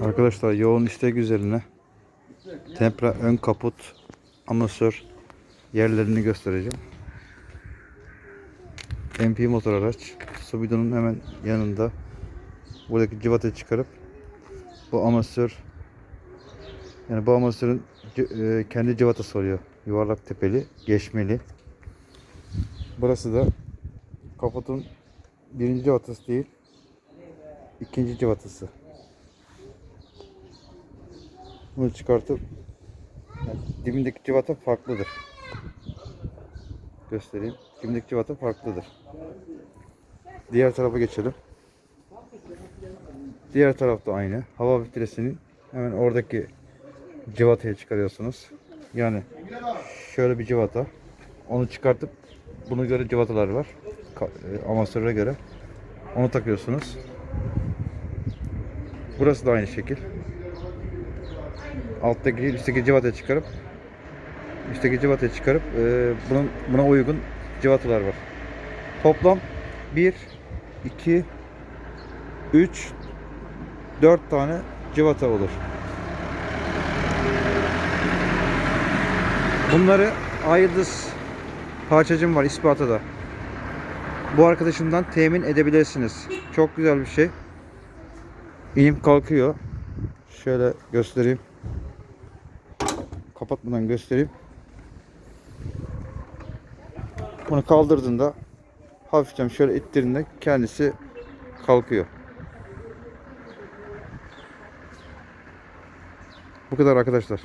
Arkadaşlar yoğun istek üzerine Tempra ön kaput amasör yerlerini göstereceğim. MP motor araç. Su bidonun hemen yanında. Buradaki civatayı çıkarıp bu amasör yani bu ci- e, kendi civatası oluyor. Yuvarlak tepeli, geçmeli. Burası da kaputun birinci civatası değil, ikinci civatası. Bunu çıkartıp yani dibindeki civata farklıdır. Göstereyim. Dibindeki civata farklıdır. Diğer tarafa geçelim. Diğer tarafta aynı. Hava filtresinin hemen oradaki civatayı çıkarıyorsunuz. Yani şöyle bir civata. Onu çıkartıp bunu göre civatalar var. E, Amasöre göre. Onu takıyorsunuz. Burası da aynı şekil. Alttaki üstteki civatayı çıkarıp üstteki civatayı çıkarıp e, bunun buna uygun civatalar var. Toplam 1 2 3 4 tane civata olur. Bunları Ayıldız parçacım var ispatada. Bu arkadaşımdan temin edebilirsiniz. Çok güzel bir şey. İnip kalkıyor. Şöyle göstereyim. Kapatmadan göstereyim. Bunu kaldırdığında hafiften şöyle ittirdiğinde kendisi kalkıyor. Bu kadar arkadaşlar.